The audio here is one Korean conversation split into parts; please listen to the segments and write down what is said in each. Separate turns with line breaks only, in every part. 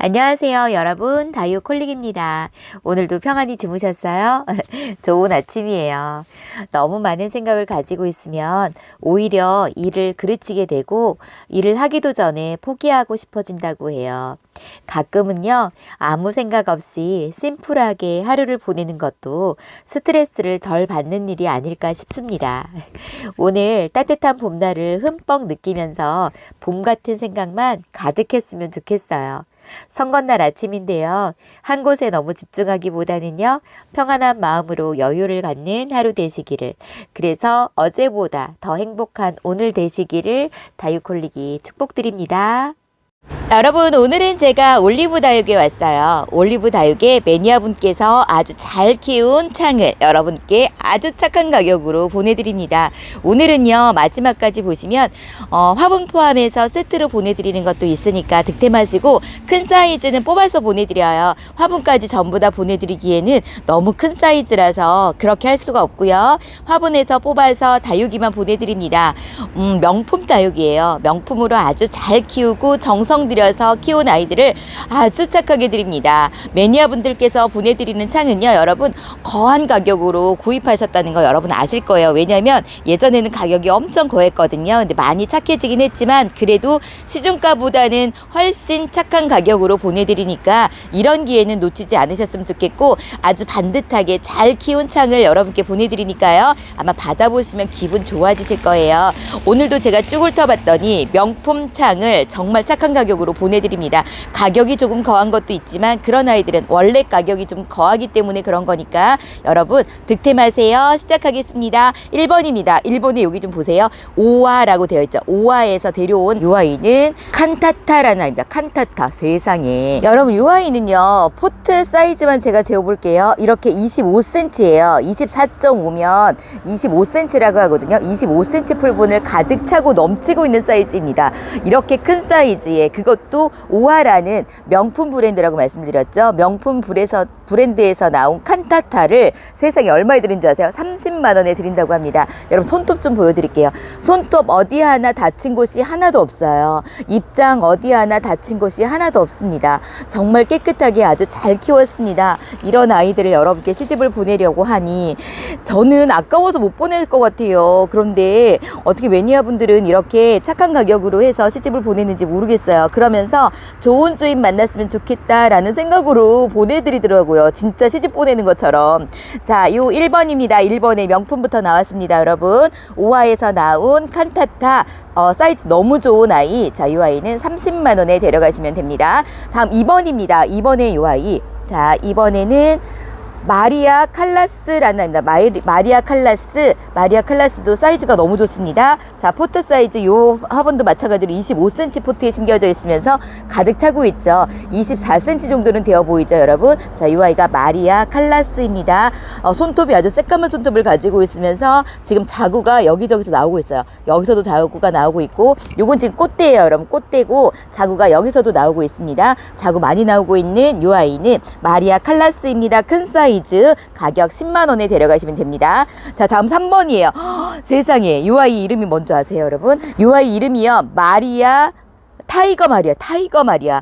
안녕하세요, 여러분. 다이오 콜릭입니다. 오늘도 평안히 주무셨어요? 좋은 아침이에요. 너무 많은 생각을 가지고 있으면 오히려 일을 그르치게 되고 일을 하기도 전에 포기하고 싶어진다고 해요. 가끔은요, 아무 생각 없이 심플하게 하루를 보내는 것도 스트레스를 덜 받는 일이 아닐까 싶습니다. 오늘 따뜻한 봄날을 흠뻑 느끼면서 봄 같은 생각만 가득했으면 좋겠어요. 선거날 아침인데요. 한 곳에 너무 집중하기보다는요, 평안한 마음으로 여유를 갖는 하루 되시기를. 그래서 어제보다 더 행복한 오늘 되시기를 다육콜릭이 축복드립니다. 여러분 오늘은 제가 올리브 다육에 왔어요. 올리브 다육에 매니아분께서 아주 잘 키운 창을 여러분께 아주 착한 가격으로 보내드립니다. 오늘은요 마지막까지 보시면 어, 화분 포함해서 세트로 보내드리는 것도 있으니까 득템하시고 큰 사이즈는 뽑아서 보내드려요. 화분까지 전부 다 보내드리기에는 너무 큰 사이즈라서 그렇게 할 수가 없고요. 화분에서 뽑아서 다육이만 보내드립니다. 음, 명품 다육이에요. 명품으로 아주 잘 키우고 정성 들여서 키운 아이들을 아주 착하게 드립니다. 매니아 분들께서 보내드리는 창은요, 여러분 거한 가격으로 구입하셨다는 거 여러분 아실 거예요. 왜냐하면 예전에는 가격이 엄청 거했거든요. 근데 많이 착해지긴 했지만 그래도 시중가보다는 훨씬 착한 가격으로 보내드리니까 이런 기회는 놓치지 않으셨으면 좋겠고 아주 반듯하게 잘 키운 창을 여러분께 보내드리니까요. 아마 받아보시면 기분 좋아지실 거예요. 오늘도 제가 쭉 훑어봤더니 명품 창을 정말 착한 가격 으로 보내드립니다. 가격이 조금 거한 것도 있지만 그런 아이들은 원래 가격이 좀 거하기 때문에 그런 거니까 여러분 득템하세요. 시작하겠습니다. 1번입니다. 1번에 여기 좀 보세요. 오화라고 되어 있죠. 오화에서 데려온 요 아이는 칸타타라는 아이입니다. 칸타타 세상에 여러분 요 아이는요 포트 사이즈만 제가 재어볼게요. 이렇게 25cm예요. 24.5면 25cm라고 하거든요. 25cm 풀분을 가득 차고 넘치고 있는 사이즈입니다. 이렇게 큰 사이즈에 그것도 오하라는 명품 브랜드라고 말씀드렸죠. 명품 브레서, 브랜드에서 나온 칸타타를 세상에 얼마에 드린 줄 아세요? 30만 원에 드린다고 합니다. 여러분 손톱 좀 보여드릴게요. 손톱 어디 하나 다친 곳이 하나도 없어요. 입장 어디 하나 다친 곳이 하나도 없습니다. 정말 깨끗하게 아주 잘 키웠습니다. 이런 아이들을 여러분께 시집을 보내려고 하니 저는 아까워서 못 보낼 것 같아요. 그런데 어떻게 매니아 분들은 이렇게 착한 가격으로 해서 시집을 보내는지 모르겠어요. 그러면서 좋은 주인 만났으면 좋겠다라는 생각으로 보내드리더라고요. 진짜 시집 보내는 것처럼. 자, 요 1번입니다. 1번에 명품부터 나왔습니다, 여러분. 오화에서 나온 칸타타 어, 사이즈 너무 좋은 아이. 자, 이 아이는 30만 원에 데려가시면 됩니다. 다음 2번입니다. 2번에 이 아이. 자, 이번에는 마리아 칼라스라는 아입니다. 마이, 마리아 칼라스, 마리아 칼라스도 사이즈가 너무 좋습니다. 자, 포트 사이즈 요 화분도 마찬가지로 25cm 포트에 심겨져 있으면서 가득 차고 있죠. 24cm 정도는 되어 보이죠, 여러분. 자, 이 아이가 마리아 칼라스입니다. 어, 손톱이 아주 새까만 손톱을 가지고 있으면서 지금 자구가 여기저기서 나오고 있어요. 여기서도 자구가 나오고 있고, 요건 지금 꽃대예요, 여러분. 꽃대고 자구가 여기서도 나오고 있습니다. 자구 많이 나오고 있는 요 아이는 마리아 칼라스입니다. 큰 사이즈 가격 10만 원에 데려가시면 됩니다. 자, 다음 3번이에요. 세상에 요 아이 이름이 뭔지 아세요, 여러분? 요 아이 이름이요. 마리아 타이거 마리아, 타이거 마리아.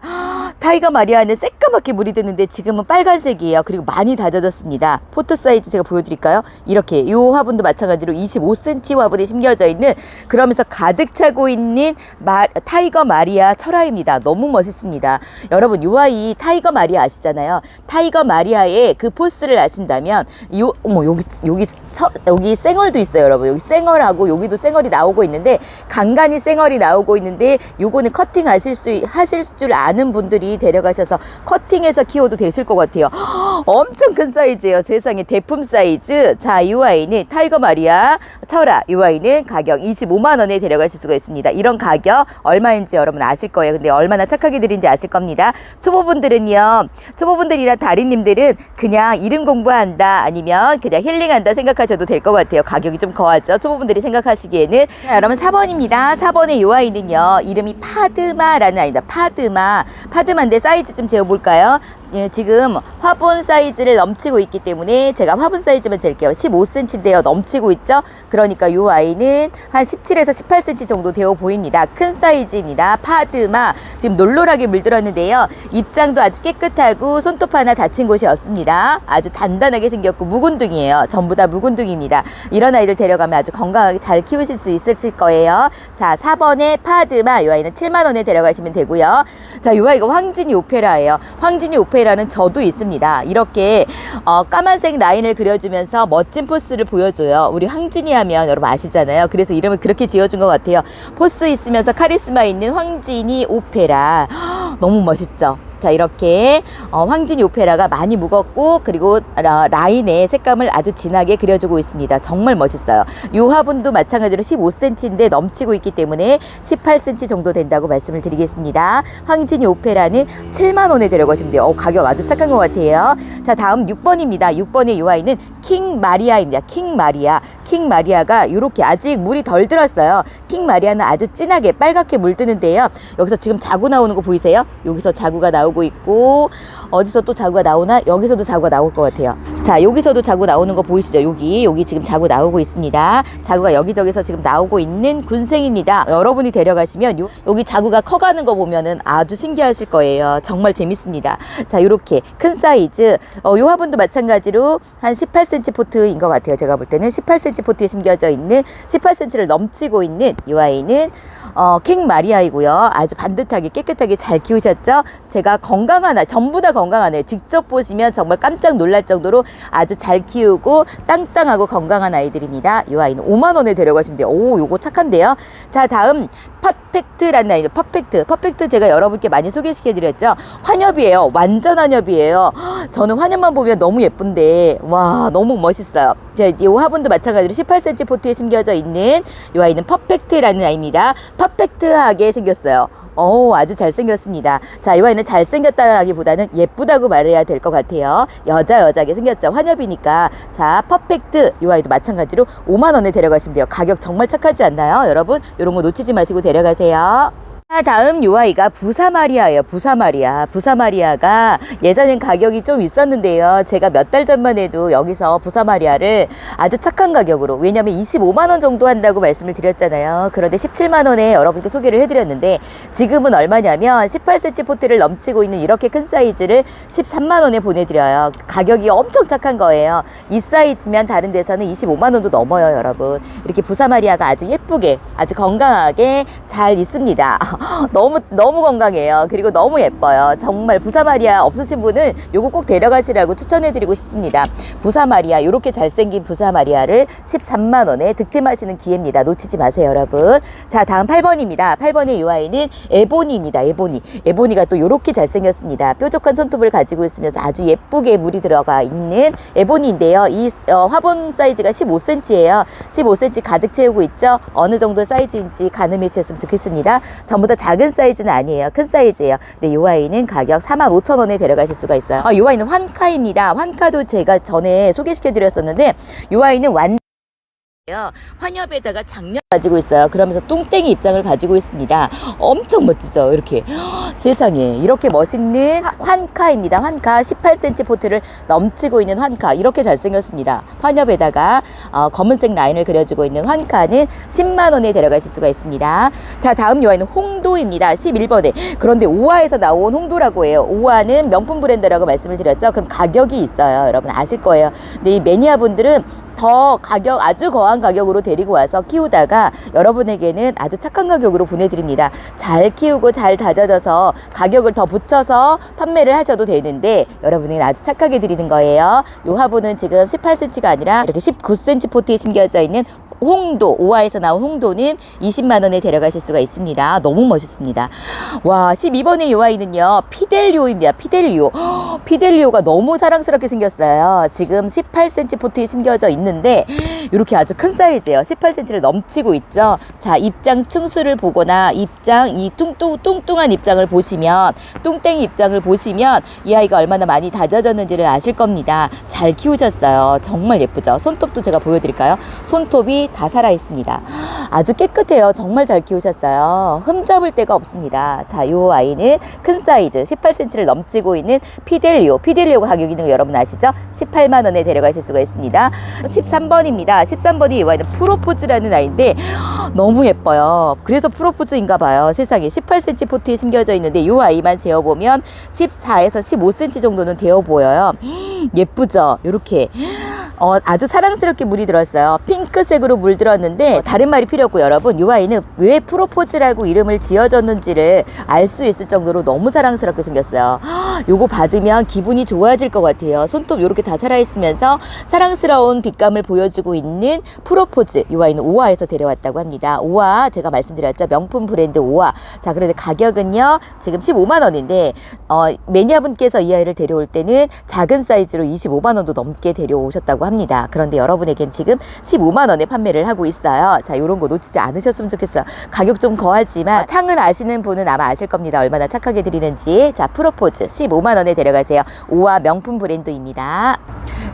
타이거 마리아는 새까맣게 물이 드는데 지금은 빨간색이에요. 그리고 많이 다져졌습니다. 포트 사이즈 제가 보여드릴까요? 이렇게 이 화분도 마찬가지로 25cm 화분에 심겨져 있는 그러면서 가득 차고 있는 마, 타이거 마리아 철화입니다. 너무 멋있습니다. 여러분 이 아이 타이거 마리아 아시잖아요. 타이거 마리아의 그 포스를 아신다면 요 어머 여기 여기 처, 여기 쌩얼도 있어요, 여러분. 여기 쌩얼하고 여기도 쌩얼이 나오고 있는데 간간히 쌩얼이 나오고 있는데 요거는 커팅 하실 수 하실 줄 아는 분들이 데려가셔서 커팅해서 키워도 되실 것 같아요. 엄청 큰 사이즈예요. 세상에 대품 사이즈. 자, 이 아이는 타이거 마리아 철아. 이 아이는 가격 25만 원에 데려가실 수가 있습니다. 이런 가격 얼마인지 여러분 아실 거예요. 근데 얼마나 착하게 드린지 아실 겁니다. 초보분들은요. 초보분들이나 다리님들은 그냥 이름 공부한다 아니면 그냥 힐링한다 생각하셔도 될 것 같아요. 가격이 좀 거하죠. 초보분들이 생각하시기에는 자, 여러분 4번입니다. 4번의 이 아이는요. 이름이 파드마라는 아이다. 파드마. 파드마 깔끔한데 사이즈 좀 재어볼까요? 예, 지금 화분 사이즈를 넘치고 있기 때문에 제가 화분 사이즈만 잴게요. 15cm인데요. 넘치고 있죠? 그러니까 이 아이는 한 17에서 18cm 정도 되어 보입니다. 큰 사이즈입니다. 파드마. 지금 놀놀하게 물들었는데요. 입장도 아주 깨끗하고 손톱 하나 다친 곳이 없습니다. 아주 단단하게 생겼고 묵은둥이에요. 전부 다 묵은둥입니다. 이런 아이들 데려가면 아주 건강하게 잘 키우실 수 있으실 거예요. 자, 4번에 파드마. 이 아이는 7만원에 데려가시면 되고요. 자, 이 아이가 황 진이 오페라예요. 황진이 오페라는 저도 있습니다. 이렇게 어, 까만색 라인을 그려주면서 멋진 포스를 보여줘요. 우리 황진이 하면 여러분 아시잖아요. 그래서 이름을 그렇게 지어준 것 같아요. 포스 있으면서 카리스마 있는 황진이 오페라. 너무 멋있죠? 자 이렇게 어, 황진이 오페라가 많이 무겁고 그리고 라, 라인의 색감을 아주 진하게 그려주고 있습니다. 정말 멋있어요. 이 화분도 마찬가지로 15cm인데 넘치고 있기 때문에 18cm 정도 된다고 말씀을 드리겠습니다. 황진이 오페라는 7만 원에 데려가시면 돼요. 어, 가격 아주 착한 것 같아요. 자 다음 6번입니다. 6번의 이 아이는 킹 마리아입니다. 킹 마리아. 킹 마리아가 이렇게 아직 물이 덜 들었어요. 킹 마리아는 아주 진하게 빨갛게 물드는데요. 여기서 지금 자구 나오는 거 보이세요? 여기서 자구가 나오 고 있고 어디서 또 자구가 나오나? 여기서도 자구가 나올 것 같아요. 자, 여기서도 자구 나오는 거 보이시죠? 여기 여기 지금 자구 나오고 있습니다. 자구가 여기저기서 지금 나오고 있는 군생입니다. 여러분이 데려가시면 요, 여기 자구가 커가는 거 보면은 아주 신기하실 거예요. 정말 재밌습니다. 자, 이렇게 큰 사이즈. 어, 요 화분도 마찬가지로 한 18cm 포트인 것 같아요. 제가 볼 때는 18cm 포트에 심겨져 있는 18cm를 넘치고 있는 이 아이는 어, 킹 마리아이고요. 아주 반듯하게 깨끗하게 잘 키우셨죠? 제가 건강한 아이, 전부 다 아이. 직접 보시면 정말 깜짝 놀랄 정도로 아주 잘 키우고 땅땅하고 건강한 아이들입니다. 이 아이는 5만 원에 데려가시면 돼요. 오, 요거 착한데요. 자, 다음 퍼펙트라는 아이는 퍼펙트. 퍼펙트 제가 여러분께 많이 소개시켜 드렸죠. 환엽이에요. 완전 환엽이에요. 저는 환엽만 보면 너무 예쁜데 와, 너무 멋있어요. 자, 이 화분도 마찬가지로 18cm 포트에 심겨져 있는 이 아이는 퍼펙트라는 아이입니다. 퍼펙트하게 생겼어요. 오, 아주 잘생겼습니다. 자, 이 아이는 잘생겼다라기보다는 예쁘다고 말해야 될 것 같아요. 여자, 여자게 생겼죠. 환엽이니까. 자, 퍼펙트. 이 아이도 마찬가지로 5만원에 데려가시면 돼요. 가격 정말 착하지 않나요? 여러분, 이런 거 놓치지 마시고 데려 가세요. 자, 다음 요 아이가 부사마리아예요. 부사마리아. 부사마리아가 예전엔 가격이 좀 있었는데요. 제가 몇 달 전만 해도 여기서 부사마리아를 아주 착한 가격으로 왜냐면 25만 원 정도 한다고 말씀을 드렸잖아요. 그런데 17만 원에 여러분께 소개를 해드렸는데 지금은 얼마냐면 18cm 포트를 넘치고 있는 이렇게 큰 사이즈를 13만 원에 보내드려요. 가격이 엄청 착한 거예요. 이 사이즈면 다른 데서는 25만 원도 넘어요, 여러분. 이렇게 부사마리아가 아주 예쁘게, 아주 건강하게 잘 있습니다. 너무 너무 건강해요. 그리고 너무 예뻐요. 정말 부사마리아 없으신 분은 요거 꼭 데려가시라고 추천해드리고 싶습니다. 부사마리아 이렇게 잘생긴 부사마리아를 13만 원에 득템하시는 기회입니다. 놓치지 마세요, 여러분. 자, 다음 8번입니다. 8번의 이 아이는 에보니입니다. 에보니. 에보니가 또 이렇게 잘생겼습니다. 뾰족한 손톱을 가지고 있으면서 아주 예쁘게 물이 들어가 있는 에보니인데요. 이 어, 화분 사이즈가 15cm예요. 15cm 가득 채우고 있죠. 어느 정도 사이즈인지 가늠해 주셨으면 좋겠습니다. 전부 다 작은 사이즈는 아니에요. 큰 사이즈예요. 근데 이 아이는 가격 4만 5천 원에 데려가실 수가 있어요. 아, 이 아이는 환카입니다. 환카도 제가 전에 소개시켜 드렸었는데 이 아이는 완 요 환엽에다가 장력 가지고 있어요. 그러면서 뚱땡이 입장을 가지고 있습니다. 엄청 멋지죠? 이렇게 세상에 이렇게 멋있는 화- 환카입니다. 환카 18cm 포트를 넘치고 있는 환카 이렇게 잘생겼습니다. 환엽에다가 어, 검은색 라인을 그려주고 있는 환카는 10만 원에 데려가실 수가 있습니다. 자 다음 요아이는 홍도입니다. 11번에 그런데 오화에서 나온 홍도라고 해요. 오화는 명품 브랜드라고 말씀을 드렸죠. 그럼 가격이 있어요. 여러분 아실 거예요. 근데 이 매니아 분들은 더 가격 아주 거한 가격으로 데리고 와서 키우다가 여러분에게는 아주 착한 가격으로 보내드립니다. 잘 키우고 잘 다져져서 가격을 더 붙여서 판매를 하셔도 되는데 여러분에게 아주 착하게 드리는 거예요. 요 화분은 지금 18cm가 아니라 이렇게 19cm 포트에 심겨져 있는 홍도 오화에서 나온 홍도는 20만 원에 데려가실 수가 있습니다. 너무 멋있습니다. 와 12번의 요 아이는요 피델리오입니다. 피델리오 헉, 피델리오가 너무 사랑스럽게 생겼어요. 지금 18cm 포트에 심겨져 있는 데 이렇게 아주 큰 사이즈예요. 18cm를 넘치고 있죠. 자 입장 층수를 보거나 입장 이 뚱뚱 뚱뚱한 입장을 보시면 뚱땡이 입장을 보시면 이 아이가 얼마나 많이 다져졌는지를 아실 겁니다. 잘 키우셨어요. 정말 예쁘죠. 손톱도 제가 보여드릴까요? 손톱이 다 살아 있습니다. 아주 깨끗해요. 정말 잘 키우셨어요. 흠 잡을 데가 없습니다. 자, 요 아이는 큰 사이즈 18cm를 넘치고 있는 피델리오. 피델리오 가격 있는 거 여러분 아시죠? 18만 원에 데려가실 수가 있습니다. 13번입니다. 13번이 이 아이는 프로포즈라는 아이인데 너무 예뻐요. 그래서 프로포즈인가 봐요. 세상에 18cm 포트에 심겨져 있는데 이 아이만 재어보면 14에서 15cm 정도는 되어 보여요. 예쁘죠? 이렇게 어, 아주 사랑스럽게 물이 들었어요. 핑크색으로 물 들었는데 다른 말이 필요 없고 여러분 이 아이는 왜 프로포즈라고 이름을 지어줬는지를 알 수 있을 정도로 너무 사랑스럽게 생겼어요. 요거 받으면 기분이 좋아질 것 같아요. 손톱 요렇게 다 살아있으면서 사랑스러운 빛감을 보여주고 있는 프로포즈 이 아이는 오아에서 데려왔다고 합니다. 오아 제가 말씀드렸죠. 명품 브랜드 오아. 자 그런데 가격은요 지금 15만 원인데 어, 매니아분께서 이 아이를 데려올 때는 작은 사이즈로 25만 원도 넘게 데려오셨다고 합니다. 그런데 여러분에겐 지금 15만 원에 판매를 하고 있어요. 자, 요런 거 놓치지 않으셨으면 좋겠어요. 가격 좀 거하지만 창을 아시는 분은 아마 아실 겁니다. 얼마나 착하게 드리는지. 자, 프로포즈 15만 원에 데려가세요. 오와 명품 브랜드입니다.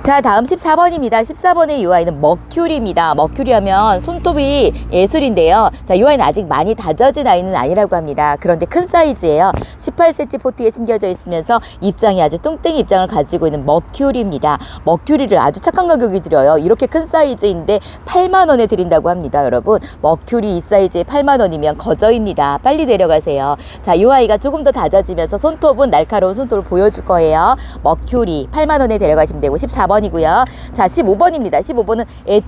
자, 다음 14번입니다. 14번의 이 아이는 머큐리입니다. 머큐리 하면 손톱이 예술인데요. 자, 이 아이는 아직 많이 다져진 아이는 아니라고 합니다. 그런데 큰 사이즈예요. 18cm 포트에 심겨져 있으면서 입장이 아주 뚱땡이 입장을 가지고 있는 머큐리입니다. 머큐리를 아주 착한 가격에 드려요. 이렇게 큰 사이즈인데 8만 원에 드린다고 합니다, 여러분. 머큐리 이 사이즈에 8만 원이면 거저입니다. 빨리 데려가세요. 자, 이 아이가 조금 더 다져지면서 손톱은 날카로운 손톱을 보여줄 거예요. 머큐리 8만 원에 데려가시면 되고 14번이고요. 자, 15번입니다. 15번은 엣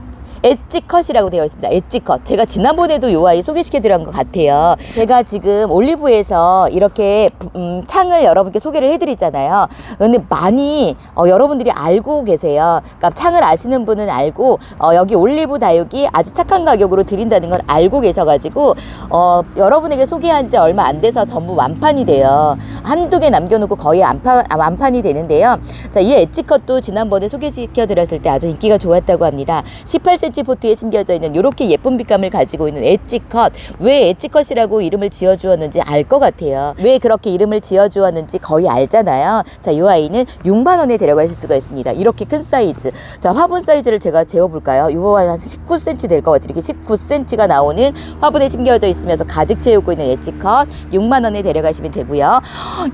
엣지컷이라고 되어 있습니다. 엣지컷. 제가 지난번에도 요 아이 소개시켜 드린 것 같아요. 제가 지금 올리브에서 이렇게 부- 음, 창을 여러분께 소개를 해드리잖아요. 근데 많이 어, 여러분들이 알고 계세요. 그러니까 창을 아시는 분은 알고 어, 여기 올리브 다육이 아주 착한 가격으로 드린다는 걸 알고 계셔가지고 어, 여러분에게 소개한 지 얼마 안 돼서 전부 완판이 돼요. 한두 개 남겨놓고 거의 완판, 아, 완판이 되는데요. 자, 이 엣지컷도 지난번에 소개시켜 드렸을 때 아주 인기가 좋았다고 합니다. 18cm 포트에 심겨져 있는 이렇게 예쁜 빛감을 가지고 있는 엣지컷. 왜 엣지컷이라고 이름을 지어 주었는지 알 것 같아요. 왜 그렇게 이름을 지어 주었는지 거의 알잖아요. 자, 이 아이는 6만 원에 데려가실 수가 있습니다. 이렇게 큰 사이즈. 자, 화분 사이즈를 제가 재어 볼까요? 이 아이 한 19cm 될 것 같아요. 이렇게 19cm가 나오는 화분에 심겨져 있으면서 가득 채우고 있는 엣지컷 6만 원에 데려가시면 되고요.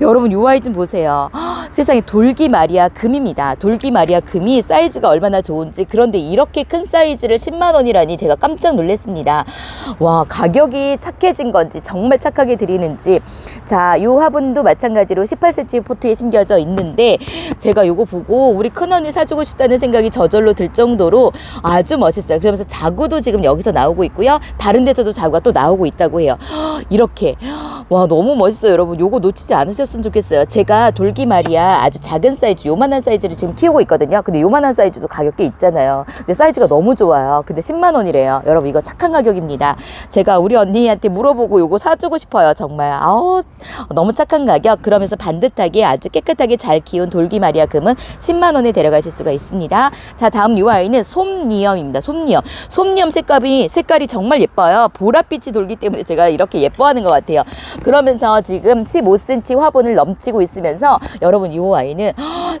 여러분 이 아이 좀 보세요. 세상에 돌기 마리아 금입니다. 돌기 마리아 금이 사이즈가 얼마나 좋은지 그런데 이렇게 큰 사이즈를 10만 원이라니 제가 깜짝 놀랐습니다. 와 가격이 착해진 건지 정말 착하게 드리는지 자이 화분도 마찬가지로 18cm 포트에 심겨져 있는데 제가 요거 보고 우리 큰언니 사주고 싶다는 생각이 저절로 들 정도로 아주 멋있어요. 그러면서 자구도 지금 여기서 나오고 있고요. 다른 데서도 자구가 또 나오고 있다고 해요. 이렇게 와 너무 멋있어요 여러분 요거 놓치지 않으셨으면 좋겠어요 제가 돌기 마리아 아주 작은 사이즈 요만한 사이즈를 지금 키우고 있거든요 근데 요만한 사이즈도 가격 꽤 있잖아요 근데 사이즈가 너무 좋아 요. 근데 10만 원이래요. 여러분 이거 착한 가격입니다. 제가 우리 언니한테 물어보고 요거 사주고 싶어요 정말. 아우 너무 착한 가격. 그러면서 반듯하게 아주 깨끗하게 잘 키운 돌기 마리아 금은 10만 원에 데려가실 수가 있습니다. 자 다음 요 아이는 솜니엄입니다. 솜니엄 솜니엄 색깔이 색깔이 정말 예뻐요. 보랏빛이 돌기 때문에 제가 이렇게 예뻐하는 것 같아요. 그러면서 지금 15cm 화분을 넘치고 있으면서 여러분 이 아이는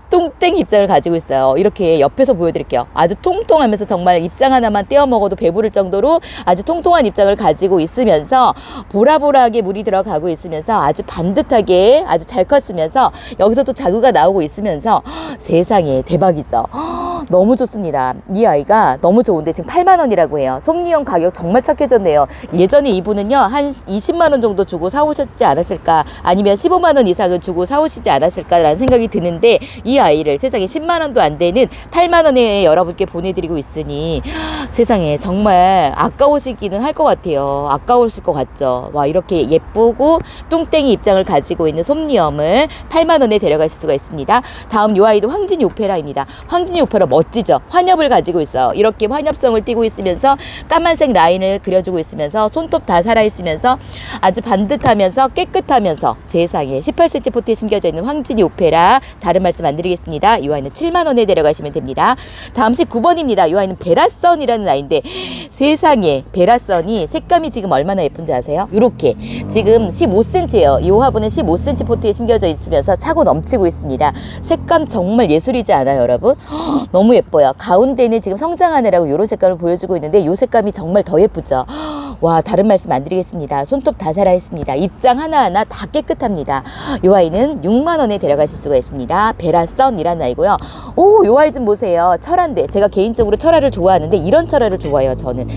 뚱땡 입장을 가지고 있어요. 이렇게 옆에서 보여드릴게요. 아주 통통하면서 정말 입장 하나만 떼어 먹어도 배부를 정도로 아주 통통한 입장을 가지고 있으면서 보라보라하게 물이 들어가고 있으면서 아주 반듯하게 아주 잘 컸으면서 여기서 또 자구가 나오고 있으면서 세상에 대박이죠. 너무 좋습니다. 이 아이가 너무 좋은데 지금 8만 원이라고 해요. 솜니형 가격 정말 착해졌네요. 예전에 이분은요 한 20만 원 정도 주고 사오셨지 않았을까 아니면 15만 원 이상은 주고 사오시지 않았을까라는 생각이 드는데 이 아이를 세상에 10만 원도 안 되는 8만 원에 여러분께 보내드리고 있으니 세상에 정말 아까우시기는 할 것 같아요. 아까우실 것 같죠. 와 이렇게 예쁘고 뚱땡이 입장을 가지고 있는 솜니엄을 8만 원에 데려가실 수가 있습니다. 다음 요 아이도 황진이 오페라입니다. 황진이 오페라 멋지죠. 환엽을 가지고 있어요. 이렇게 환엽성을 띠고 있으면서 까만색 라인을 그려주고 있으면서 손톱 다 살아 있으면서 아주 반듯하면서 깨끗하면서 세상에 18cm 포트에 심겨져 있는 황진이 오페라 다른 말씀 안 드리겠습니다. 이 아이는 7만 원에 데려가시면 됩니다. 다음 19번입니다. 이 아이는 베라 선이라는 아이인데 세상에 베라선이 색감이 지금 얼마나 예쁜지 아세요? 이렇게 지금 15cm예요. 이 화분은 15cm 포트에 심겨져 있으면서 차고 넘치고 있습니다. 색감 정말 예술이지 않아요, 여러분? 헉, 너무 예뻐요. 가운데는 지금 성장하느라고 이런 색감을 보여주고 있는데 이 색감이 정말 더 예쁘죠. 헉, 와 다른 말씀 안 드리겠습니다. 손톱 다 살아있습니다. 입장 하나하나 다 깨끗합니다. 이 아이는 6만 원에 데려가실 수가 있습니다. 베라썬이라는 아이고요. 오, 이 아이 좀 보세요. 철화인데 제가 개인적으로 철화를 좋아하는데 이런 철화를 좋아해요. 저는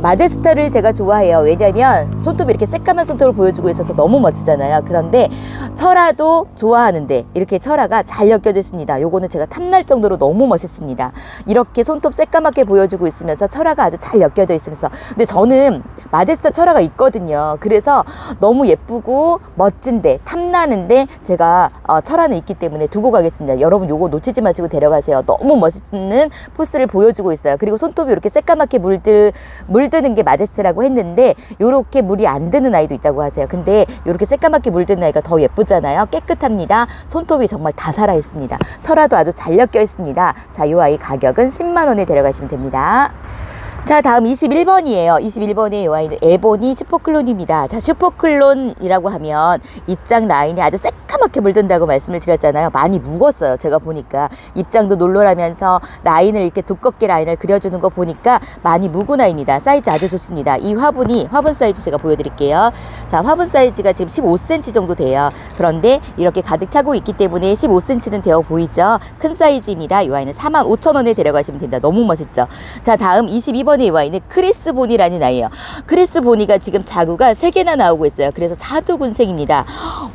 마제스타를 제가 좋아해요. 왜냐하면 손톱이 이렇게 새까만 손톱을 보여주고 있어서 너무 멋지잖아요. 그런데 철화도 좋아하는데 이렇게 철화가 잘 엮여져 있습니다. 요거는 제가 탐날 정도로 너무 멋있습니다. 이렇게 손톱 새까맣게 보여주고 있으면서 철화가 아주 잘 엮여져 있으면서 근데 저는 마제스타 철화가 있거든요. 그래서 너무 예쁘고 멋진데 탐나는데 제가 어, 철화는 있기 때문에 두고 가겠습니다. 여러분 요거 놓치지 마시고 데려가세요. 너무 멋있는 포스를 보여주고 있어요. 그리고 손톱이 이렇게 새까맣게 물들 물드는 게 마제스트라고 했는데 요렇게 물이 안 드는 아이도 있다고 하세요. 근데 요렇게 새까맣게 물드는 아이가 더 예쁘잖아요. 깨끗합니다. 손톱이 정말 다 살아 있습니다. 철화도 아주 잘 엮여 있습니다. 자, 요 아이 가격은 10만 원에 데려가시면 됩니다. 자, 다음 21번이에요. 21번의 요 아이는 에보니 슈퍼클론입니다. 자, 슈퍼클론이라고 하면 입장 라인이 아주 새까맣게 물든다고 말씀을 드렸잖아요. 많이 묵었어요. 제가 보니까 입장도 놀놀하면서 라인을 이렇게 두껍게 라인을 그려주는 거 보니까 많이 묵은 아이입니다. 사이즈 아주 좋습니다. 이 화분이 화분 사이즈 제가 보여드릴게요. 자, 화분 사이즈가 지금 15cm 정도 돼요. 그런데 이렇게 가득 차고 있기 때문에 15cm는 되어 보이죠. 큰 사이즈입니다. 이 아이는 45,000원에 데려가시면 됩니다. 너무 멋있죠. 자, 다음 22번의 이 아이는 크리스 보니라는 아이예요. 크리스 보니가 지금 자구가 3개나 나오고 있어요. 그래서 사두군색입니다.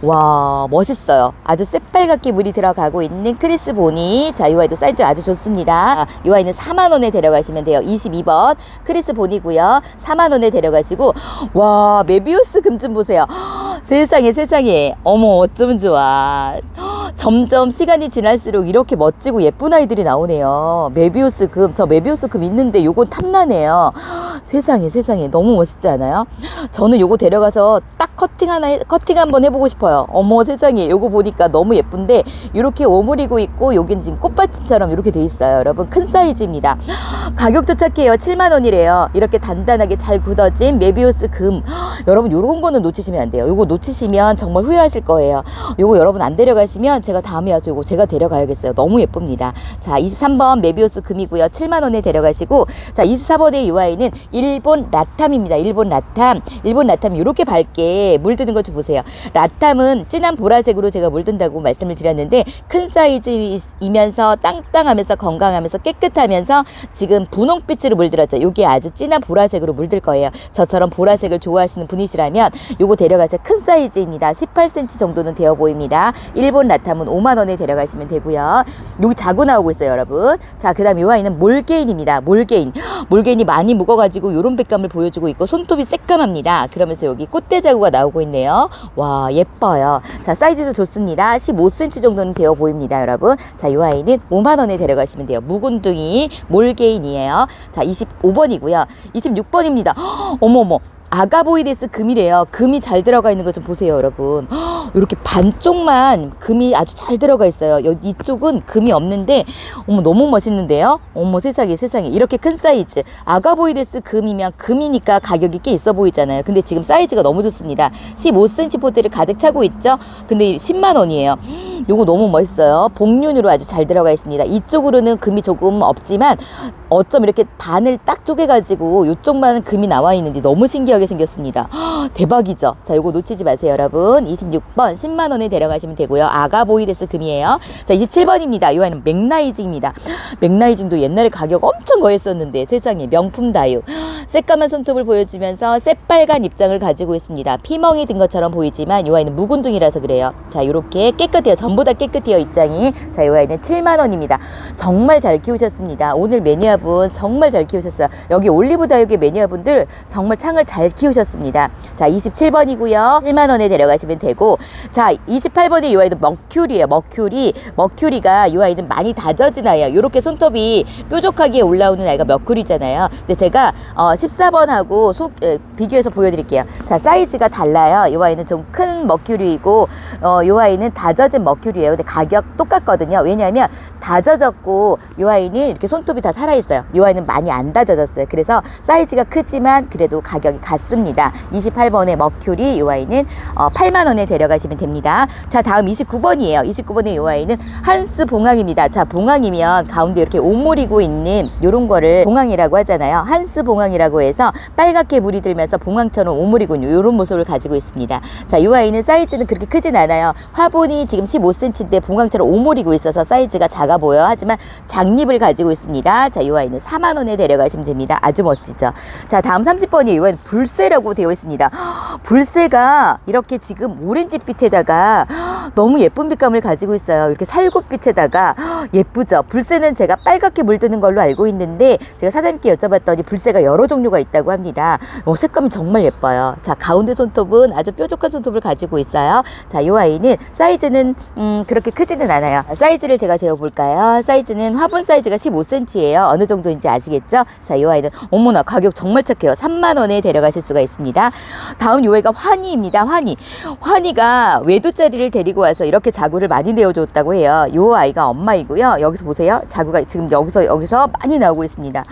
와, 멋있 어요. 아주 새빨갛게 물이 들어가고 있는 크리스 보니. 자, 이 아이도 사이즈 아주 좋습니다. 아, 이 아이는 4만 원에 데려가시면 돼요. 22번 크리스 보니고요. 4만 원에 데려가시고 와, 메비우스 금 좀 보세요. 세상에 세상에. 어머, 어쩌면 좋아. 점점 시간이 지날수록 이렇게 멋지고 예쁜 아이들이 나오네요. 메비우스 금, 저 메비우스 금 있는데 요건 탐나네요. 세상에 세상에 너무 멋있지 않아요? 저는 요거 데려가서 딱 커팅 하나 커팅 한번 해보고 싶어요. 어머 세상에 요거 보니까 너무 예쁜데 이렇게 오므리고 있고 여기는 지금 꽃받침처럼 이렇게 돼 있어요. 여러분 큰 사이즈입니다. 가격도 착해요. 7만 원이래요. 이렇게 단단하게 잘 굳어진 메비우스 금. 여러분 요런 거는 놓치시면 안 돼요. 요거 놓치시면 정말 후회하실 거예요. 요거 여러분 안 데려가시면 제가 다음에 요거 제가 데려가야겠어요. 너무 예쁩니다. 자 23번 메비우스 금이고요. 7만 원에 데려가시고 자 24번의 이 아이는 일본 라탐입니다. 일본 라탐. 일본 라탐 이렇게 밝게 물드는 것 좀 보세요. 라탐은 진한 보라색으로 제가 물든다고 말씀을 드렸는데 큰 사이즈이면서 땅땅하면서 건강하면서 깨끗하면서 지금 분홍빛으로 물들었죠. 요게 아주 진한 보라색으로 물들 거예요. 저처럼 보라색을 좋아하시는 분이시라면 요거 데려가서 큰 사이즈입니다. 18cm 정도는 되어 보입니다. 일본 라탐 은 5만 원에 데려가시면 되고요. 여기 자고 나오고 있어요, 여러분. 자, 그 다음 요 아이는 몰게인입니다. 몰게인. 몰게인이 많이 묵어가지고 요런 백감을 보여주고 있고 손톱이 새까맣니다. 그러면서 여기 꽃대 자구가 나오고 있네요. 와, 예뻐요. 자, 사이즈도 좋습니다. 15cm 정도는 되어 보입니다, 여러분. 자, 요 아이는 5만 원에 데려가시면 돼요. 묵은둥이 몰게인이에요. 자, 25번이고요. 26번입니다. 어머머. 아가보이데스 금이래요. 금이 잘 들어가 있는 거 좀 보세요, 여러분. 이렇게 반쪽만 금이 아주 잘 들어가 있어요. 여- 이쪽은 금이 없는데, 어머, 너무 멋있는데요? 어머, 세상에, 세상에. 이렇게 큰 사이즈. 아가보이데스 금이면 금이니까 가격이 꽤 있어 보이잖아요. 근데 지금 사이즈가 너무 좋습니다. 15cm 포트를 가득 차고 있죠? 근데 10만 원이에요. 요거 너무 멋있어요. 복륜으로 아주 잘 들어가 있습니다. 이쪽으로는 금이 조금 없지만, 어쩜 이렇게 반을 딱 쪼개가지고 요쪽만 금이 나와 있는지 너무 신기하게 생겼습니다. 헉, 대박이죠? 자, 요거 놓치지 마세요, 여러분. 26번 10만 원에 데려가시면 되고요. 아가보이데스 금이에요. 자, 27번입니다. 이 아이는 맥라이징입니다. 맥라이징도 옛날에 가격 엄청 거했었는데 세상에 명품 다유. 새까만 손톱을 보여주면서 새빨간 입장을 가지고 있습니다. 피멍이 든 것처럼 보이지만 이 아이는 묵은둥이라서 그래요. 자, 이렇게 깨끗해요. 전부 다 깨끗해요, 입장이. 자, 이 아이는 7만 원입니다. 정말 잘 키우셨습니다. 오늘 매니아분 정말 잘 키우셨어요. 여기 올리브 다육의 매니아분들 정말 창을 잘 키우셨습니다. 자, 27번이고요. 1만 원에 데려가시면 되고 자, 28번이 이 아이도 머큐리예요. 머큐리. 머큐리가 이 아이는 많이 다져진 아이예요. 이렇게 손톱이 뾰족하게 올라오는 아이가 머큐리잖아요. 근데 제가 어, 14번하고 소, 에, 비교해서 보여드릴게요. 자, 사이즈가 달라요. 이 아이는 좀 큰 머큐리이고 어, 이 아이는 다져진 머큐리예요. 근데 가격 똑같거든요. 왜냐하면 다져졌고 이 아이는 이렇게 손톱이 다 살아있어요. 이 아이는 많이 안 다져졌어요. 그래서 사이즈가 크지만 그래도 가격이 같습니다. 38번의 머큐리 이 아이는 어, 8만 원에 데려가시면 됩니다. 자, 다음 29번이에요. 29번의 이 아이는 한스 봉황입니다. 자, 봉황이면 가운데 이렇게 오므리고 있는 요런 거를 봉황이라고 하잖아요. 한스 봉황이라고 해서 빨갛게 물이 들면서 봉황처럼 오므리고 요런 모습을 가지고 있습니다. 자, 이 아이는 사이즈는 그렇게 크진 않아요. 화분이 지금 15cm인데 봉황처럼 오므리고 있어서 사이즈가 작아 보여. 하지만 장립을 가지고 있습니다. 자, 이 아이는 4만 원에 데려가시면 됩니다. 아주 멋지죠. 자, 다음 30번이 이 아이는 불새라고 되어 있습니다. 불새가 이렇게 지금 오렌지빛에다가 너무 예쁜 빛감을 가지고 있어요. 이렇게 살구빛에다가 예쁘죠. 불새는 제가 빨갛게 물드는 걸로 알고 있는데 제가 사장님께 여쭤봤더니 불새가 여러 종류가 있다고 합니다. 어, 색감이 정말 예뻐요. 자, 가운데 손톱은 아주 뾰족한 손톱을 가지고 있어요. 자, 이 아이는 사이즈는 음, 그렇게 크지는 않아요. 사이즈를 제가 재어볼까요? 사이즈는 화분 사이즈가 15cm예요. 어느 정도인지 아시겠죠? 자, 이 아이는 어머나 가격 정말 착해요. 3만 원에 데려가실 수가 있습니다. 다음 요 아이가 환희입니다. 환희. 환희가 외도짜리를 데리고 와서 이렇게 자구를 많이 내어줬다고 해요. 요 아이가 엄마이고요. 여기서 보세요. 자구가 지금 여기서 여기서 많이 나오고 있습니다.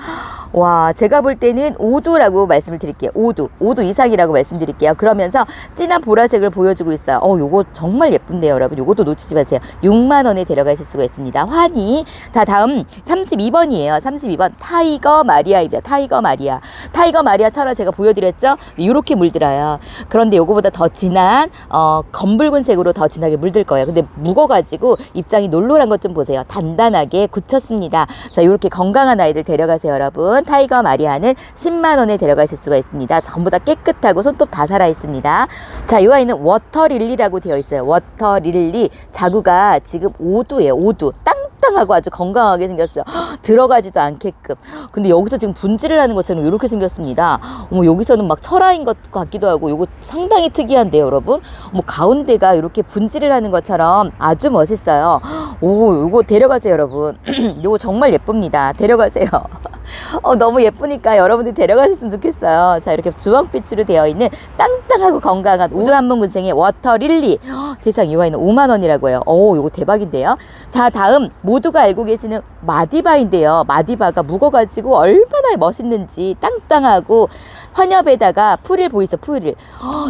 와, 제가 볼 때는 5두라고 말씀을 드릴게요. 5두. 5두 이상이라고 말씀드릴게요. 그러면서 진한 보라색을 보여주고 있어요. 어, 요거 정말 예쁜데요, 여러분. 요것도 놓치지 마세요. 6만 원에 데려가실 수가 있습니다. 환희. 자, 다음 32번이에요. 32번 타이거 마리아입니다. 타이거 마리아. 타이거 마리아처럼 제가 보여드렸죠? 이렇게 물들어 요. 그런데 요거보다 더 진한 어, 검붉은 색으로 더 진하게 물들 거예요. 근데 묵어가지고 입장이 놀놀한 것좀 보세요. 단단하게 굳혔습니다. 자, 이렇게 건강한 아이들 데려가세요, 여러분. 타이거 마리아는 10만 원에 데려가실 수가 있습니다. 전부 다 깨끗하고 손톱 다 살아 있습니다. 자, 이 아이는 워터 릴리라고 되어 있어요. 워터 릴리 자구가 지금 5두예요. 5두. 땅땅하고 아주 건강하게 생겼어요. 헉, 들어가지도 않게끔. 근데 여기서 지금 분질을 하는 것처럼 이렇게 생겼습니다. 어머, 여기서는 막 철화인 것 같기도 하고 요거 상당히 특이한데요, 여러분. 뭐 가운데가 이렇게 분질을 하는 것처럼 아주 멋있어요. 오, 요거 데려가세요, 여러분. 요거 정말 예쁩니다. 데려가세요. 어, 너무 예쁘니까 여러분들 데려가셨으면 좋겠어요. 자, 이렇게 주황빛으로 되어 있는 땅땅하고 건강한 우드 한번 군생의 워터 릴리. 헉, 세상 이 와인은 5만 원이라고 해요. 오, 요거 대박인데요. 자, 다음 모두가 알고 계시는 마디바인데요. 마디바가 묵어가지고 얼마나 멋있는지 땅땅하고 환엽에다가 풀을 보이죠, 풀을.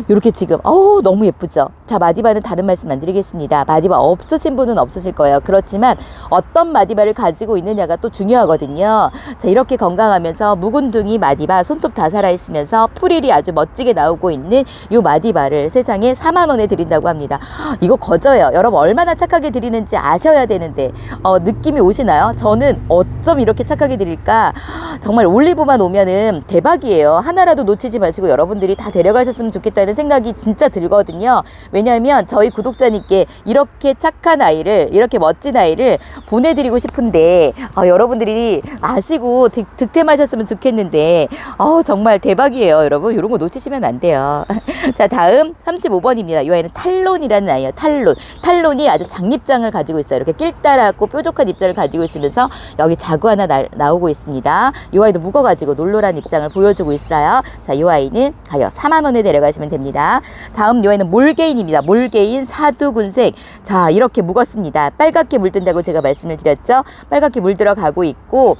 이렇게 지금, 어우, 너무 예쁘죠? 자, 마디바는 다른 말씀 안 드리겠습니다. 마디바 없으신 분은 없으실 거예요. 그렇지만 어떤 마디바를 가지고 있느냐가 또 중요하거든요. 자, 이렇게 건강하면서 묵은둥이 마디바 손톱 다 살아있으면서 풀일이 아주 멋지게 나오고 있는 이 마디바를 세상에 4만원에 드린다고 합니다. 이거 거저요. 여러분 얼마나 착하게 드리는지 아셔야 되는데, 어, 느낌이 오시나요? 저는 어쩜 이렇게 착하게 드릴까? 정말 올리브만 오면은 대박이에요. 하나라도 놓치지 마시고 여러분들이 다 데려가셨으면 좋겠다는 생각이 진짜 들거든요. 왜냐하면 저희 구독자님께 이렇게 착한 아이를, 이렇게 멋진 아이를 보내드리고 싶은데, 어, 여러분들이 아시고 득, 득템하셨으면 좋겠는데, 어, 정말 대박이에요. 여러분. 이런 거 놓치시면 안 돼요. 자, 다음 35번입니다. 이 아이는 탈론이라는 아이예요. 탈론. 탈론이 아주 장립장을 가지고 있어요. 이렇게 낄따라고 뾰족한 입장을 가지고 있으면서 여기 자구 하나 나, 나오고 있습니다. 이 아이도 묵어가지고 놀놀한 입장을 보여주고 있어요. 자, 이 아이는 가격 4만 원에 데려가시면 됩니다. 다음 이 아이는 몰게인입니다. 몰게인 사두군색. 자, 이렇게 묵었습니다. 빨갛게 물든다고 제가 말씀을 드렸죠. 빨갛게 물들어가고 있고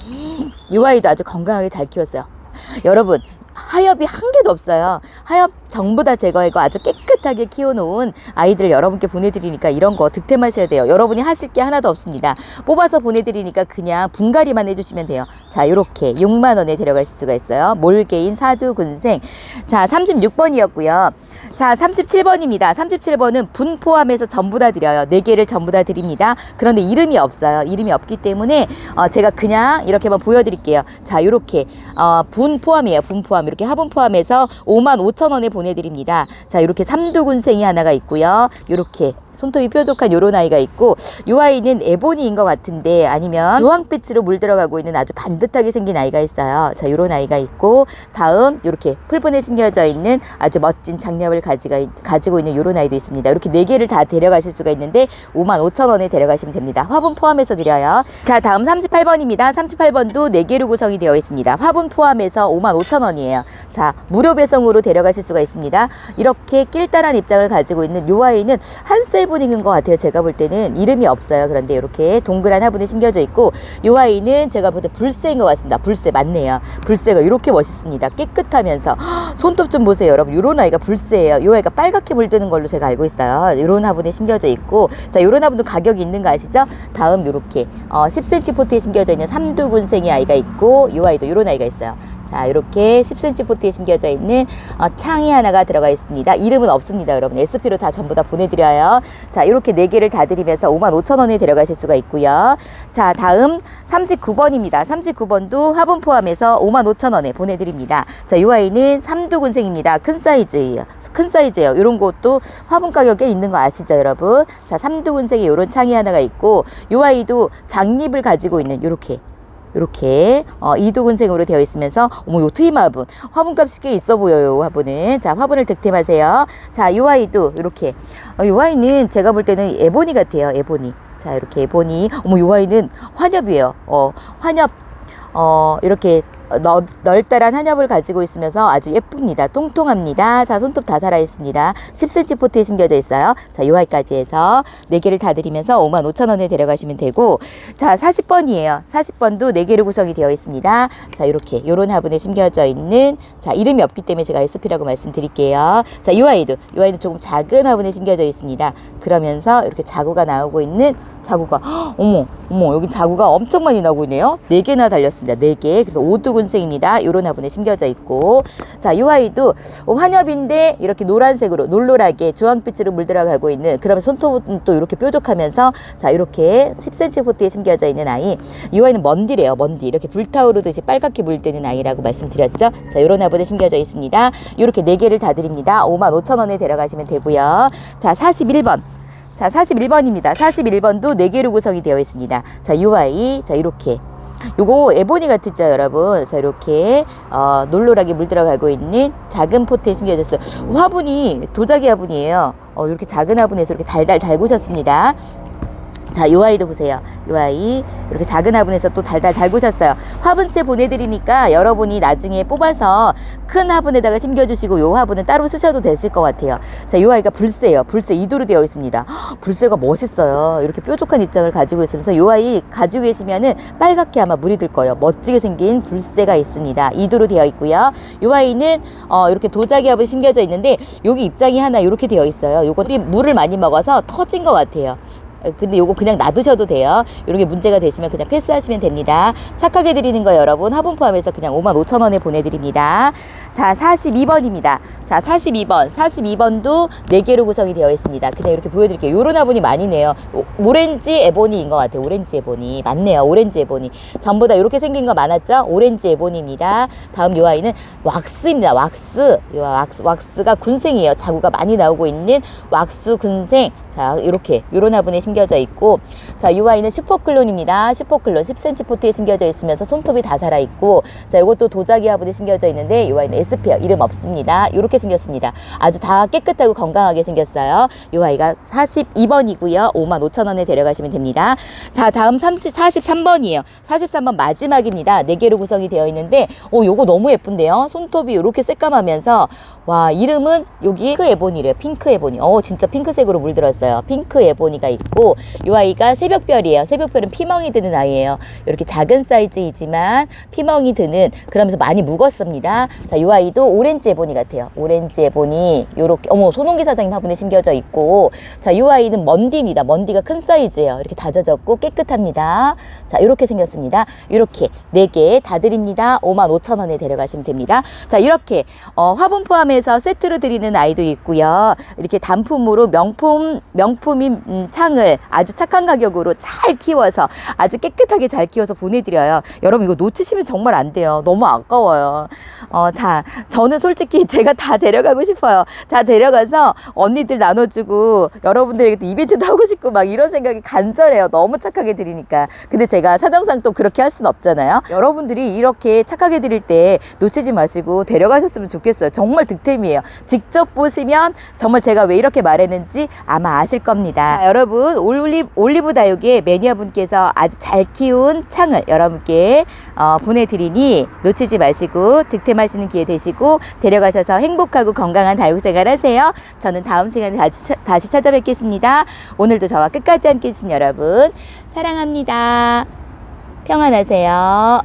이 아이도 아주 건강하게 잘 키웠어요. 여러분 하엽이 한 개도 없어요. 하엽 전부 다 제거하고 아주 깨끗하게 키워놓은 아이들 여러분께 보내드리니까 이런 거 득템하셔야 돼요. 여러분이 하실 게 하나도 없습니다. 뽑아서 보내드리니까 그냥 분갈이만 해주시면 돼요. 자, 이렇게 6만 원에 데려가실 수가 있어요. 몰개인 사두 군생. 자, 36번이었고요. 자, 37번입니다. 37번은 분 포함해서 전부 다 드려요. 4개를 전부 다 드립니다. 그런데 이름이 없어요. 이름이 없기 때문에 어, 제가 그냥 이렇게만 보여드릴게요. 자, 이렇게 어, 분 포함이에요. 분 포함. 이렇게 화분 포함해서 5만 5천 원에 보내드립니다. 자, 이렇게 삼두군생이 하나가 있고요. 이렇게 손톱이 뾰족한 요런 아이가 있고 요 아이는 에보니인 것 같은데 아니면 주황빛으로 물들어가고 있는 아주 반듯하게 생긴 아이가 있어요. 자, 요런 아이가 있고 다음 이렇게 풀분에 심겨져 있는 아주 멋진 장력을 가지가, 가지고 있는 요런 아이도 있습니다. 이렇게 네 개를 다 데려가실 수가 있는데 5만 5천 원에 데려가시면 됩니다. 화분 포함해서 드려요. 자, 다음 38번입니다. 38번도 네 개로 구성이 되어 있습니다. 화분 포함해서 5만 5천 원이에요. 자, 무료 배송으로 데려가실 수가 있습니다. 있습니다. 이렇게 낄따란 입장을 가지고 있는 요 아이는 한세븐인 것 같아요. 제가 볼 때는 이름이 없어요. 그런데 이렇게 동그란 화분에 심겨져 있고 요 아이는 제가 볼 때 불새인 것 같습니다. 불새 맞네요. 불새가 이렇게 멋있습니다. 깨끗하면서 헉, 손톱 좀 보세요, 여러분. 요런 아이가 불새예요. 요 아이가 빨갛게 물드는 걸로 제가 알고 있어요. 요런 화분에 심겨져 있고 자, 요런 화분도 가격이 있는 거 아시죠? 다음 요렇게 어, 10cm 포트에 심겨져 있는 삼두군생의 아이가 있고 요 아이도 요런 아이가 있 어요. 자, 이렇게 10cm 포트에 심겨져 있는 어, 창이 하나가 들어가 있습니다. 이름은 없습니다, 여러분. SP로 다 전부 다 보내드려요. 자, 이렇게 네 개를 다 드리면서 55,000원에 데려가실 수가 있고요. 자, 다음 39번입니다. 39번도 화분 포함해서 55,000원에 보내드립니다. 자, 이 아이는 삼두군생입니다. 큰 사이즈예요. 큰 사이즈예요. 이런 것도 화분 가격에 있는 거 아시죠, 여러분? 자, 삼두군생에 이런 창이 하나가 있고 이 아이도 장립을 가지고 있는 이렇게 이렇게 어, 이두근생으로 되어 있으면서 어머 요 트임 화분. 화분값이 꽤 있어 보여요 요 화분은. 자 화분을 득템하세요. 자 요 아이도 이렇게. 어, 요 아이는 제가 볼 때는 에보니 같아요 에보니. 자 이렇게 에보니. 어머 요 아이는 환엽이에요. 어 환엽. 어 이렇게 넓, 넓다란 한엽을 가지고 있으면서 아주 예쁩니다. 똥통합니다. 자, 손톱 다 살아있습니다. 10cm 포트에 심겨져 있어요. 자, 요 아이까지 해서 4개를 다 드리면서 55,000원에 데려가시면 되고, 자, 40번이에요. 40번도 4개로 구성이 되어 있습니다. 자, 요렇게, 요런 화분에 심겨져 있는, 자, 이름이 없기 때문에 제가 SP라고 말씀드릴게요. 자, 요 아이도, 요 아이는 조금 작은 화분에 심겨져 있습니다. 그러면서 이렇게 자구가 나오고 있는 자구가, 헉, 어머, 어머, 여기 자구가 엄청 많이 나오고 있네요. 4개나 달렸습니다. 4개. 그래서 오두 군생입니다. 요런 화분에 심겨져 있고. 자, 이 아이도 환엽인데 이렇게 노란색으로 놀놀하게 주황빛으로 물들어가고 있는 손톱은 또 이렇게 뾰족하면서 자, 이렇게 10cm 포트에 심겨져 있는 아이. 이 아이는 먼디래요. 먼디. 이렇게 불타오르듯이 빨갛게 물드는 아이라고 말씀드렸죠. 자, 요런 화분에 심겨져 있습니다. 요렇게 4개를 다 드립니다. 55,000원에 데려가시면 되고요. 자, 41번. 자, 41번입니다. 41번도 4개로 구성이 되어 있습니다. 자, 요 아이. 자, 이렇게. 요거 에보니 같았죠, 여러분. 그래서 이렇게 어, 놀놀하게 물들어가고 있는 작은 포트에 심겨졌어요. 화분이 도자기 화분이에요. 어, 이렇게 작은 화분에서 이렇게 달달 달구셨습니다. 자, 요 아이도 보세요. 요 아이 이렇게 작은 화분에서 또 달달 달구셨어요. 화분째 보내드리니까 여러분이 나중에 뽑아서 큰 화분에다가 심겨주시고 요 화분은 따로 쓰셔도 되실 것 같아요. 자, 요 아이가 불새예요. 불새 이두로 되어 있습니다. 헉, 불새가 멋있어요. 이렇게 뾰족한 입장을 가지고 있으면서 요 아이 가지고 계시면은 빨갛게 아마 물이 들 거예요. 멋지게 생긴 불새가 있습니다. 이두로 되어 있고요. 요 아이는 어, 이렇게 도자기 화분이 심겨져 있는데 여기 입장이 하나 이렇게 되어 있어요. 요거 물을 많이 먹어서 터진 것 같아요. 근데 요거 그냥 놔두셔도 돼요. 이런 게 문제가 되시면 그냥 패스하시면 됩니다. 착하게 드리는 거 여러분 화분 포함해서 그냥 5만 5천 원에 보내드립니다. 자 42번입니다. 자 42번 42번도 4개로 구성이 되어 있습니다. 그냥 이렇게 보여드릴게요. 요런 화분이 많이 네요. 오- 오렌지 에보니인 것 같아요. 오렌지 에보니 맞네요. 오렌지 에보니 전부 다 이렇게 생긴 거 많았죠? 오렌지 에보니입니다. 다음 요 아이는 왁스입니다. 왁스 요 왁스, 왁스가 군생이에요. 자구가 많이 나오고 있는 왁스 군생 자, 이렇게 요런 화분에 심겨 져 있고 자, 이 아이는 슈퍼클론입니다. 슈퍼클론 10cm 포트에 심겨져 있으면서 손톱이 다 살아 있고 자, 이것도 도자기 화분에 심겨져 있는데 이 아이는 에스피어 이름 없습니다. 이렇게 생겼습니다. 아주 다 깨끗하고 건강하게 생겼어요. 이 아이가 42번이고요. 5만 5천 원에 데려가시면 됩니다. 자, 다음 30, 43번이에요. 43번 마지막입니다. 네 개로 구성이 되어 있는데 오, 요거 너무 예쁜데요. 손톱이 이렇게 새까마면서 와, 이름은 여기 핑크 에보니래요. 핑크 에보니. 어, 진짜 핑크색으로 물들었어요. 핑크 에보니가 있고 이 아이가 새벽별이에요. 새벽별은 피멍이 드는 아이예요. 이렇게 작은 사이즈이지만 피멍이 드는 그러면서 많이 묵었습니다. 자, 이 아이도 오렌지 에보니 같아요. 오렌지 에보니 요렇게 어머, 손홍기 사장님 화분에 심겨져 있고 자, 이 아이는 먼디입니다. 먼디가 큰 사이즈예요. 이렇게 다져졌고 깨끗합니다. 자, 이렇게 생겼습니다. 이렇게 네 개 다 드립니다. 5만 5천 원에 데려가시면 됩니다. 자, 이렇게 어, 화분 포함해서 세트로 드리는 아이도 있고요. 이렇게 단품으로 명품 명품인 음, 창을 아주 착한 가격으로 잘 키워서 아주 깨끗하게 잘 키워서 보내드려요. 여러분 이거 놓치시면 정말 안 돼요. 너무 아까워요. 어, 자, 저는 솔직히 제가 다 데려가고 싶어요. 자, 데려가서 언니들 나눠주고 여러분들에게 또 이벤트도 하고 싶고 막 이런 생각이 간절해요. 너무 착하게 드리니까. 근데 제가 사정상 또 그렇게 할 수는 없잖아요. 여러분들이 이렇게 착하게 드릴 때 놓치지 마시고 데려가셨으면 좋겠어요. 정말 득템이에요. 직접 보시면 정말 제가 왜 이렇게 말했는지 아마 아실 겁니다. 자, 여러분 이런 올리브, 올리브 다육의 매니아분께서 아주 잘 키운 창을 여러분께 어, 보내드리니 놓치지 마시고 득템하시는 기회 되시고 데려가셔서 행복하고 건강한 다육 생활 하세요. 저는 다음 시간에 다시, 차- 다시 찾아뵙겠습니다. 오늘도 저와 끝까지 함께 해주신 여러분 사랑합니다. 평안하세요.